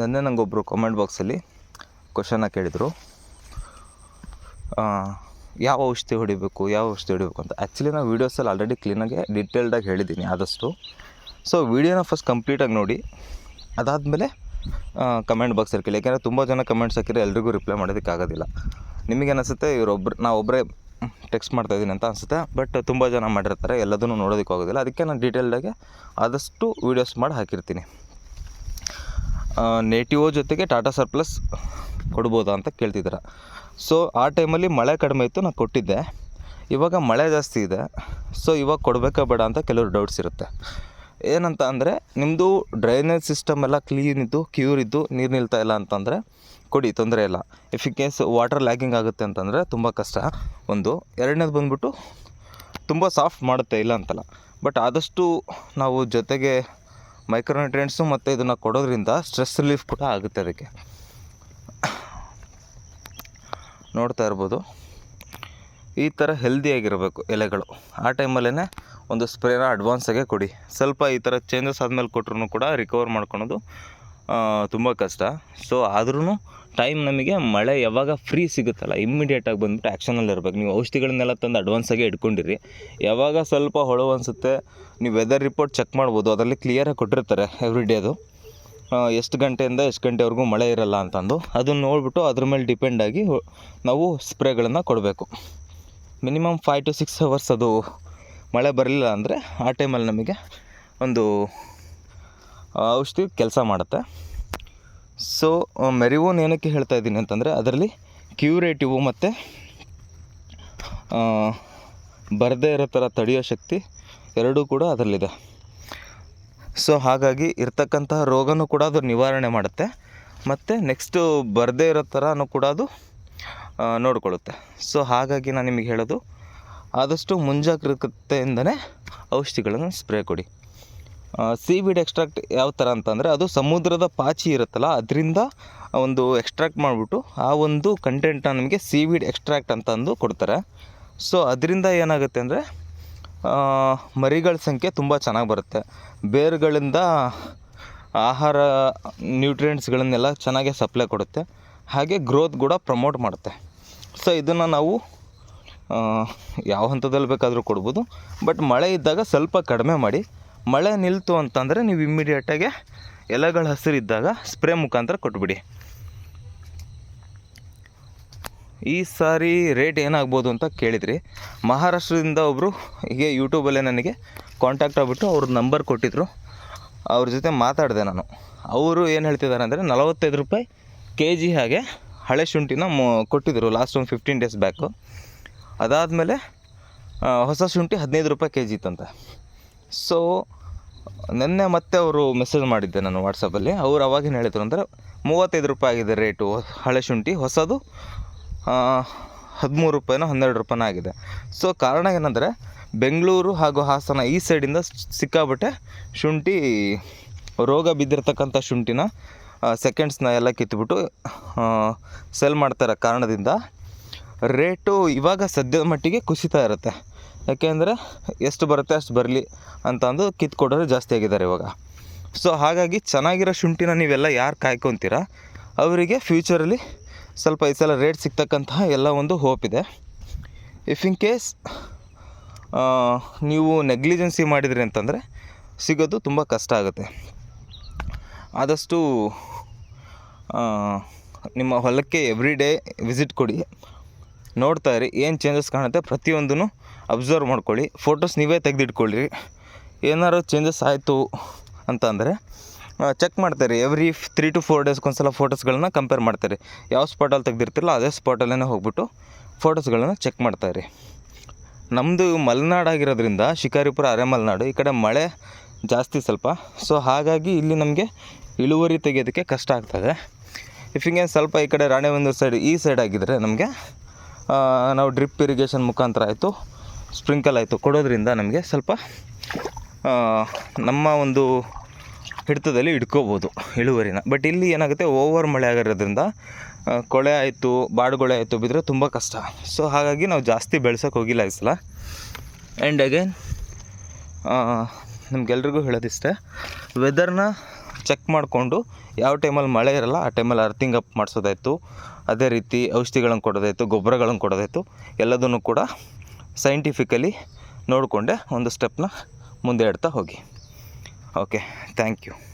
ನೆನ್ನೆ ನನಗೊಬ್ಬರು ಕಾಮೆಂಟ್ ಬಾಕ್ಸಲ್ಲಿ ಕ್ವಶನ್ನ ಕೇಳಿದರು. ಯಾವ ಔಷಧಿ ಹೊಡಿಬೇಕು, ಯಾವ ಔಷಧಿ ಹೊಡಿಬೇಕು ಅಂತ. ಆ್ಯಕ್ಚುಲಿ ನಾನು ವೀಡಿಯೋಸಲ್ಲಿ ಆಲ್ರೆಡಿ ಕ್ಲೀನಾಗಿ ಡೀಟೇಲ್ಡಾಗಿ ಹೇಳಿದ್ದೀನಿ ಆದಷ್ಟು. ಸೊ ವೀಡಿಯೋನ ಫಸ್ಟ್ ಕಂಪ್ಲೀಟಾಗಿ ನೋಡಿ. ಅದಾದಮೇಲೆ ಕಮೆಂಟ್ ಬಾಕ್ಸ್ ಹಾಕಿಲ್ಲ ಯಾಕೆಂದರೆ ತುಂಬ ಜನ ಕಮೆಂಟ್ಸ್ ಹಾಕಿದ್ರೆ ಎಲ್ರಿಗೂ ರಿಪ್ಲೈ ಮಾಡೋದಕ್ಕಾಗೋದಿಲ್ಲ ನಿಮಗೆ ಅನಿಸುತ್ತೆ ಇವರೊಬ್ಬರು ನಾ ಒಬ್ಬರೇ ಟೆಕ್ಸ್ಟ್ ಮಾಡ್ತಾ ಇದ್ದೀನಿ ಅಂತ ಅನಿಸುತ್ತೆ. ಬಟ್ ತುಂಬ ಜನ ಮಾಡಿರ್ತಾರೆ, ಎಲ್ಲದನ್ನು ನೋಡೋದಕ್ಕೆ ಆಗೋದಿಲ್ಲ. ಅದಕ್ಕೆ ನಾನು ಡೀಟೇಲ್ಡಾಗಿ ಆದಷ್ಟು ವೀಡಿಯೋಸ್ ಮಾಡಿ ಹಾಕಿರ್ತೀನಿ. ನೇಟಿವೋ ಜೊತೆಗೆ ಟಾಟಾ ಸರ್ಪ್ಲಸ್ ಕೊಡ್ಬೋದಾ ಅಂತ ಕೇಳ್ತಿದ್ದಾರೆ ಸೊ ಆ ಟೈಮಲ್ಲಿ ಮಳೆ ಕಡಿಮೆ ಇತ್ತು, ನಾನು ಕೊಟ್ಟಿದ್ದೆ. ಇವಾಗ ಮಳೆ ಜಾಸ್ತಿ ಇದೆ. ಸೊ ಇವಾಗ ಕೊಡಬೇಕಾ ಬೇಡ ಅಂತ ಕೆಲವರು ಡೌಟ್ಸ್ ಇರುತ್ತೆ. ಏನಂತ ಅಂದರೆ ನಿಮ್ಮದು ಡ್ರೈನೇಜ್ ಸಿಸ್ಟಮ್ ಎಲ್ಲ ಕ್ಲೀನ್ ಇದ್ದು ಕ್ಯೂರ್ ಇದ್ದು, ನೀರು ನಿಲ್ತಾ ಇಲ್ಲ ಅಂತಂದರೆ, ಕೊಡಿ, ತೊಂದರೆ ಇಲ್ಲ. If in case water logging ಆಗುತ್ತೆ ಅಂತಂದರೆ, ತುಂಬ ಕಷ್ಟ. ಒಂದು. ಎರಡನೇದು ಬಂದ್ಬಿಟ್ಟು ತುಂಬ ಸಾಫ್ಟ್ ಮಾಡುತ್ತೆ ಇಲ್ಲ ಅಂತಲ್ಲ. ಬಟ್ ಆದಷ್ಟು ನಾವು ಜೊತೆಗೆ ಮೈಕ್ರೋನ್ಯೂಟ್ರಿಯೆಂಟ್ಸು ಮತ್ತು ಇದನ್ನು ಕೊಡೋದ್ರಿಂದ ಸ್ಟ್ರೆಸ್ ರಿಲೀಫ್ ಕೂಡ ಆಗುತ್ತೆ ಅದಕ್ಕೆ. ನೋಡ್ತಾ ಇರ್ಬೋದು. ಈ ಥರ ಹೆಲ್ದಿಯಾಗಿರಬೇಕು ಎಲೆಗಳು. ಆ ಟೈಮಲ್ಲೇ ಒಂದು ಸ್ಪ್ರೇನ ಅಡ್ವಾನ್ಸಾಗೆ ಕೊಡಿ. ಸ್ವಲ್ಪ ಈ ಥರ ಚೇಂಜಸ್ ಆದಮೇಲೆ ಕೊಟ್ರೂ ಕೂಡ ರಿಕವರ್ ಮಾಡ್ಕೊಳೋದು ತುಂಬ ಕಷ್ಟ. ಸೊ ಆದ್ರೂ ಟೈಮ್ ನಮಗೆ ಮಳೆ ಯಾವಾಗ ಫ್ರೀ ಸಿಗುತ್ತಲ್ಲ ಇಮ್ಮಿಡಿಯೇಟಾಗಿ ಬಂದ್ಬಿಟ್ಟು ಆ್ಯಕ್ಷನಲ್ಲಿ ಇರಬೇಕು. ನೀವು ಔಷಧಿಗಳನ್ನೆಲ್ಲ ತಂದು ಅಡ್ವಾನ್ಸಾಗೆ ಇಟ್ಕೊಂಡಿರಿ. ಯಾವಾಗ ಸ್ವಲ್ಪ ಹೊಳವು ಅನಿಸುತ್ತೆ, ನೀವು ವೆದರ್ ರಿಪೋರ್ಟ್ ಚೆಕ್ ಮಾಡ್ಬೋದು. ಅದರಲ್ಲಿ ಕ್ಲಿಯರಾಗಿ ಕೊಟ್ಟಿರ್ತಾರೆ ಎವ್ರಿ ಡೇದು ಎಷ್ಟು ಗಂಟೆಯಿಂದ ಎಷ್ಟು ಗಂಟೆವರೆಗೂ ಮಳೆ ಇರಲ್ಲ ಅಂತಂದು. ಅದನ್ನು ನೋಡಿಬಿಟ್ಟು ಅದ್ರ ಮೇಲೆ ಡಿಪೆಂಡ್ ಆಗಿ ನಾವು ಸ್ಪ್ರೇಗಳನ್ನು ಕೊಡಬೇಕು. Minimum five to six hours ಅದು ಮಳೆ ಬರಲಿಲ್ಲ ಅಂದರೆ ಆ ಟೈಮಲ್ಲಿ ನಮಗೆ ಒಂದು ಔಷಧಿ ಕೆಲಸ ಮಾಡುತ್ತೆ. ಸೊ ಮೆರಿವೋನ್ ಏನಕ್ಕೆ ಹೇಳ್ತಾ ಇದ್ದೀನಿ ಅಂತಂದರೆ ಅದರಲ್ಲಿ ಕ್ಯೂರೇಟಿವು ಮತ್ತು ಬರದೇ ಇರೋ ಥರ ತಡೆಯೋ ಶಕ್ತಿ ಎರಡೂ ಕೂಡ ಅದರಲ್ಲಿದೆ. ಸೊ ಹಾಗಾಗಿ ಇರ್ತಕ್ಕಂತಹ ರೋಗನೂ ಕೂಡ ಅದು ನಿವಾರಣೆ ಮಾಡುತ್ತೆ. ಮತ್ತು ನೆಕ್ಸ್ಟು ಬರದೇ ಇರೋ ಥರನೂ ಕೂಡ ಅದು ನೋಡಿಕೊಳ್ಳುತ್ತೆ. ಸೊ ಹಾಗಾಗಿ ನಾನು ನಿಮಗೆ ಹೇಳೋದು, ಆದಷ್ಟು ಮುಂಜಾಗ್ರತೆಯಿಂದನೇ ಔಷಧಿಗಳನ್ನು ಸ್ಪ್ರೇ ಕೊಡಿ. ಸಿ ವೀಡ್ ಎಕ್ಸ್ಟ್ರಾಕ್ಟ್ ಯಾವ ಥರ ಅಂತಂದರೆ ಅದು ಸಮುದ್ರದ ಪಾಚಿ ಇರುತ್ತಲ್ಲ, ಅದರಿಂದ ಒಂದು ಎಕ್ಸ್ಟ್ರಾಕ್ಟ್ ಮಾಡಿಬಿಟ್ಟು ಆ ಒಂದು ಕಂಟೆಂಟ್ನ ನಮಗೆ ಸೀ ವೀಡ್ ಎಕ್ಸ್ಟ್ರಾಕ್ಟ್ ಅಂತಂದು ಕೊಡ್ತಾರೆ. ಸೊ ಅದರಿಂದ ಏನಾಗುತ್ತೆ ಅಂದರೆ ಮರಿಗಳ ಸಂಖ್ಯೆ ತುಂಬ ಚೆನ್ನಾಗಿ ಬರುತ್ತೆ. ಬೇರುಗಳಿಂದ ಆಹಾರ ನ್ಯೂಟ್ರಿಯೆಂಟ್ಸ್ಗಳನ್ನೆಲ್ಲ ಚೆನ್ನಾಗೆ ಸಪ್ಲೈ ಕೊಡುತ್ತೆ. ಹಾಗೆ ಗ್ರೋತ್ ಕೂಡ ಪ್ರಮೋಟ್ ಮಾಡುತ್ತೆ. ಸೊ ಇದನ್ನು ನಾವು ಯಾವ ಹಂತದಲ್ಲಿ ಬೇಕಾದರೂ ಕೊಡ್ಬೋದು. ಬಟ್ ಮಳೆ ಇದ್ದಾಗ ಸ್ವಲ್ಪ ಕಡಿಮೆ ಮಾಡಿ ಮಳೆ ನಿಲ್ತು ಅಂತಂದರೆ ನೀವು ಇಮ್ಮಿಡಿಯೇಟಾಗಿ ಎಲೆಗಳ ಹಸಿರಿದ್ದಾಗ ಸ್ಪ್ರೇ ಮುಖಾಂತರ ಕೊಟ್ಬಿಡಿ. ಈ ಸಾರಿ ರೇಟ್ ಏನಾಗ್ಬೋದು ಅಂತ ಕೇಳಿದ್ರಿ. ಮಹಾರಾಷ್ಟ್ರದಿಂದ ಒಬ್ಬರು ಹೀಗೆ ಯೂಟ್ಯೂಬಲ್ಲೇ ನನಗೆ ಕಾಂಟ್ಯಾಕ್ಟ್ ಆಗಿಬಿಟ್ಟು ಅವ್ರ ನಂಬರ್ ಕೊಟ್ಟಿದ್ದರು ಅವ್ರ ಜೊತೆ ಮಾತಾಡಿದೆ ನಾನು. ಅವರು ಏನು ಹೇಳ್ತಿದ್ದಾರೆ ಅಂದರೆ ನಲವತ್ತೈದು ರೂಪಾಯಿ ಕೆ ಜಿ ಹಾಗೆ ಹಳೆ ಶುಂಠಿನ ಮೊ ಕೊಟ್ಟಿದ್ದರು ಲಾಸ್ಟ್ ಒಂದು ಫಿಫ್ಟೀನ್ ಡೇಸ್ ಬ್ಯಾಕು ಅದಾದಮೇಲೆ ಹೊಸ ಶುಂಠಿ ಹದಿನೈದು ರೂಪಾಯಿ ಕೆ ಜಿ ಇತ್ತಂತೆ. ಸೊ ನಿನ್ನೆ ಮತ್ತೆ ಅವರು ಮೆಸೇಜ್ ಮಾಡಿದ್ದೆ ನಾನು ವಾಟ್ಸಪ್ಪಲ್ಲಿ ಅವ್ರು ಅವಾಗೇನು ಹೇಳಿದ್ರು ಅಂದರೆ, ಮೂವತ್ತೈದು ರೂಪಾಯಿ ಆಗಿದೆ ರೇಟು ಹಳೆ ಶುಂಠಿ, ಹೊಸದು ಹದಿಮೂರು ರೂಪಾಯಿನೋ ಹನ್ನೆರಡು ರೂಪಾಯಿನೋ ಆಗಿದೆ. ಸೊ ಕಾರಣ ಏನಂದರೆ, ಬೆಂಗಳೂರು ಹಾಗೂ ಹಾಸನ ಈ ಸೈಡಿಂದ ಸಿಕ್ಕಾಬಟ್ಟೆ ಶುಂಠಿ, ರೋಗ ಬಿದ್ದಿರ್ತಕ್ಕಂಥ ಶುಂಠಿನ ಸೆಕೆಂಡ್ಸ್ನ ಎಲ್ಲ ಕಿತ್ಬಿಟ್ಟು ಸೆಲ್ ಮಾಡ್ತಾರೆ ಕಾರಣದಿಂದ ರೇಟು ಇವಾಗ ಸದ್ಯದ ಮಟ್ಟಿಗೆ ಕುಸಿತಾ ಇರುತ್ತೆ. ಯಾಕೆಂದರೆ ಎಷ್ಟು ಬರುತ್ತೆ ಅಷ್ಟು ಬರಲಿ ಅಂತ ಅಂದು ಕಿತ್ಕೊಡೋರು ಜಾಸ್ತಿ ಆಗಿದ್ದಾರೆ ಇವಾಗ. ಸೊ ಹಾಗಾಗಿ ಚೆನ್ನಾಗಿರೋ ಶುಂಠಿನ ನೀವೆಲ್ಲ ಯಾರು ಕಾಯ್ಕೊತೀರ? ಅವರಿಗೆ ಫ್ಯೂಚರಲ್ಲಿ ಸ್ವಲ್ಪ ಈ ಸಲ ರೇಟ್ ಸಿಗ್ತಕ್ಕಂತಹ ಎಲ್ಲ ಒಂದು ಹೋಪ್ ಇದೆ. ಇಫ್ ಇನ್ ಕೇಸ್ ನೀವು ನೆಗ್ಲಿಜೆನ್ಸಿ ಮಾಡಿದ್ರಿ ಅಂತಂದರೆ ಸಿಗೋದು ತುಂಬ ಕಷ್ಟ ಆಗುತ್ತೆ. ಆದಷ್ಟು ನಿಮ್ಮ ಹೊಲಕ್ಕೆ ಎವ್ರಿ ಡೇ ವಿಸಿಟ್ ಕೊಡಿ. ನೋಡ್ತಾ ಇರಿ, ಏನು ಚೇಂಜಸ್ ಕಾಣುತ್ತೆ ಪ್ರತಿಯೊಂದನ್ನು ಅಬ್ಸರ್ವ್ ಮಾಡ್ಕೊಳ್ಳಿ ಫೋಟೋಸ್ ನೀವೇ ತೆಗೆದಿಟ್ಕೊಳ್ಳಿರಿ. ಏನಾದ್ರು ಚೇಂಜಸ್ ಆಯಿತು ಅಂತಂದರೆ ಚೆಕ್ ಮಾಡ್ತಾರೆ ಎವ್ರಿ ತ್ರೀ ಟು ಫೋರ್ ಡೇಸ್ಗೊಂದ್ಸಲ ಫೋಟೋಸ್ಗಳನ್ನ ಕಂಪೇರ್ ಮಾಡ್ತಾರೆ. ಯಾವ ಸ್ಪಾಟಲ್ಲಿ ತೆಗೆದಿರ್ತಿರಲ್ಲ, ಅದೇ ಸ್ಪಾಟಲ್ಲೇ ಹೋಗ್ಬಿಟ್ಟು ಫೋಟೋಸ್ಗಳನ್ನ ಚೆಕ್ ಮಾಡ್ತಾರೆ ನಮ್ಮದು ಮಲೆನಾಡಾಗಿರೋದ್ರಿಂದ ಶಿಕಾರಿಪುರ, ಅರೆಮಲೆನಾಡು, ಈ ಕಡೆ ಮಳೆ ಜಾಸ್ತಿ ಸ್ವಲ್ಪ. ಸೊ ಹಾಗಾಗಿ ಇಲ್ಲಿ ನಮಗೆ ಇಳುವರಿ ತೆಗೆಯೋದಕ್ಕೆ ಕಷ್ಟ ಆಗ್ತದೆ. ಇಫ್ ಹಿಂಗೆ ಸ್ವಲ್ಪ ಈ ಕಡೆ ರಾಣೆಬೆನ್ನೂರು ಸೈಡ್ ಈ ಸೈಡ್ ಆಗಿದ್ದರೆ ನಮಗೆ ನಾವು ಡ್ರಿಪ್ ಇರಿಗೇಷನ್ ಮುಖಾಂತರ ಆಯಿತು. ಸ್ಪ್ರಿಂಕಲ್ ಆಯಿತು. ಕೊಡೋದ್ರಿಂದ ನಮಗೆ ಸ್ವಲ್ಪ ನಮ್ಮ ಒಂದು ಹಿಡಿತದಲ್ಲಿ ಇಟ್ಕೋಬೋದು ಇಳುವರಿನ. ಬಟ್ ಇಲ್ಲಿ ಏನಾಗುತ್ತೆ, ಓವರ್ ಮಳೆ ಆಗಿರೋದ್ರಿಂದ ಕೊಳೆ ಆಯಿತು ಬಾಡುಗೊಳೆ ಆಯಿತು ಬಿದ್ದರೆ ತುಂಬ ಕಷ್ಟ. ಸೊ ಹಾಗಾಗಿ ನಾವು ಜಾಸ್ತಿ ಬೆಳ್ಸೋಕೆ ಹೋಗಿಲ್ಲ ಈ ಸಲ. ಆ್ಯಂಡ್ ಅಗೇನ್ ನಮಗೆಲ್ರಿಗೂ ಹೇಳೋದಿಷ್ಟೇ ವೆದರ್ನ ಚೆಕ್ ಮಾಡಿಕೊಂಡು ಯಾವ ಟೈಮಲ್ಲಿ ಮಳೆ ಇರಲ್ಲ, ಆ ಟೈಮಲ್ಲಿ ಅರ್ಥಿಂಗ್ ಅಪ್ ಮಾಡಿಸೋದಾಯ್ತು. ಅದೇ ರೀತಿ ಔಷಧಿಗಳನ್ನು ಕೊಡೋದಾಯಿತು, ಗೊಬ್ಬರಗಳನ್ನು ಕೊಡೋದಾಯಿತು, ಎಲ್ಲದನ್ನು ಕೂಡ ಸೈಂಟಿಫಿಕಲಿ ನೋಡಿಕೊಂಡೆ ಒಂದು ಸ್ಟೆಪ್ನ ಮುಂದೆ ಇಡ್ತಾ ಹೋಗಿ. Okay thank you